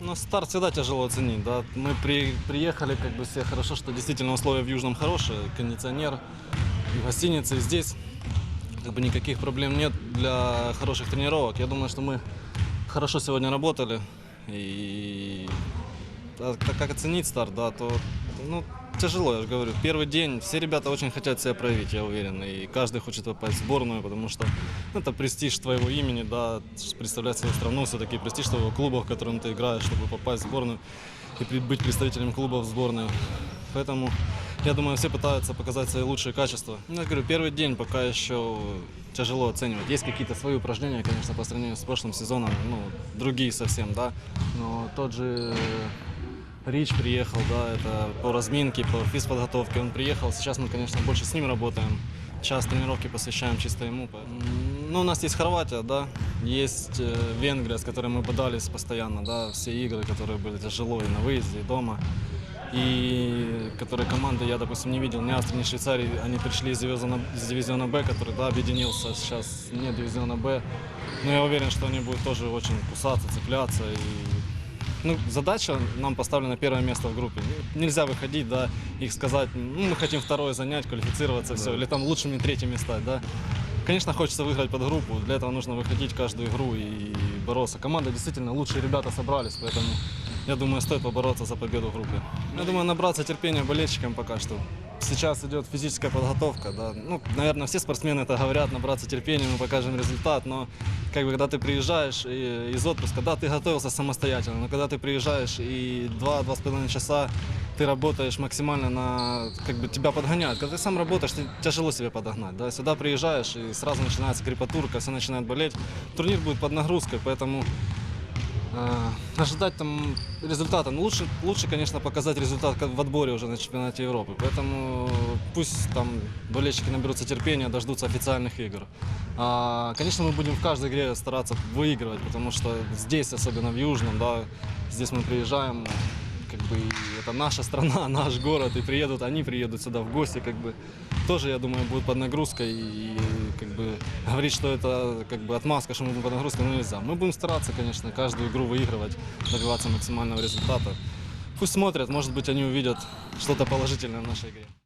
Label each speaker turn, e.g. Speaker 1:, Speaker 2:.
Speaker 1: Ну, старт всегда тяжело оценить, да. Мы при, приехали, как бы все хорошо, что действительно условия в Южном хорошие, кондиционер, и в гостинице, и здесь. Как бы никаких проблем нет для хороших тренировок. Я думаю, что мы хорошо сегодня работали. И так как оценить старт, да, то ну, тяжело, я же говорю. Первый день, все ребята очень хотят себя проявить, я уверен. И каждый хочет попасть в сборную, потому что это престиж твоего имени, да, представлять свою страну, все-таки престиж твоего клуба, в котором ты играешь, чтобы попасть в сборную и быть представителем клуба в сборную. Поэтому, я думаю, все пытаются показать свои лучшие качества. Ну, я говорю, первый день пока еще тяжело оценивать. Есть какие-то свои упражнения, конечно, по сравнению с прошлым сезоном, ну, другие совсем, да. Но тот же Рич приехал, да, это по разминке, по физподготовке он приехал. Сейчас мы, конечно, больше с ним работаем. Час тренировки посвящаем чисто ему. Ну, у нас есть Хорватия, да, есть э, Венгрия, с которой мы бодались постоянно, да, все игры, которые были тяжело и на выезде, и дома. И которые команды я, допустим, не видел ни Австрии, ни Швейцарии, они пришли из дивизиона, из дивизиона Б, который, да, объединился, сейчас нет дивизиона Б. Но я уверен, что они будут тоже очень кусаться, цепляться и ну, задача нам поставлена первое место в группе. Ну, Нельзя выходить, да, их сказать, ну, мы хотим второе занять, квалифицироваться, все, или там лучшими третьими стать, да. Конечно, хочется выиграть под группу, для этого нужно выходить каждую игру и бороться. Команда действительно, лучшие ребята собрались, поэтому я думаю, стоит побороться за победу в группе. Я думаю, набраться терпения болельщикам пока что. Сейчас идет физическая подготовка, да. Ну, наверное, все спортсмены это говорят, набраться терпения, мы покажем результат, но как бы когда ты приезжаешь и- из отпуска, да, ты готовился самостоятельно, но когда ты приезжаешь и два-два с половиной часа ты работаешь максимально на, как бы тебя подгоняют. Когда ты сам работаешь, ты тяжело себя подогнать, да. Сюда приезжаешь и сразу начинается крепатурка, все начинает болеть. Турнир будет под нагрузкой, поэтому ожидать там результата. Ну, лучше, лучше, конечно, показать результат как в отборе уже на чемпионате Европы. Поэтому пусть там болельщики наберутся терпения, дождутся официальных игр. А, конечно, мы будем в каждой игре стараться выигрывать, потому что здесь, особенно в Южном, да, здесь мы приезжаем, как бы это наша страна, наш город, и приедут, они приедут сюда в гости, как бы тоже, я думаю, будут под нагрузкой и как бы говорить, что это как бы отмазка, что мы будем под нагрузкой, ну нельзя. Мы будем стараться, конечно, каждую игру выигрывать, добиваться максимального результата. Пусть смотрят, может быть, они увидят что-то положительное в нашей игре.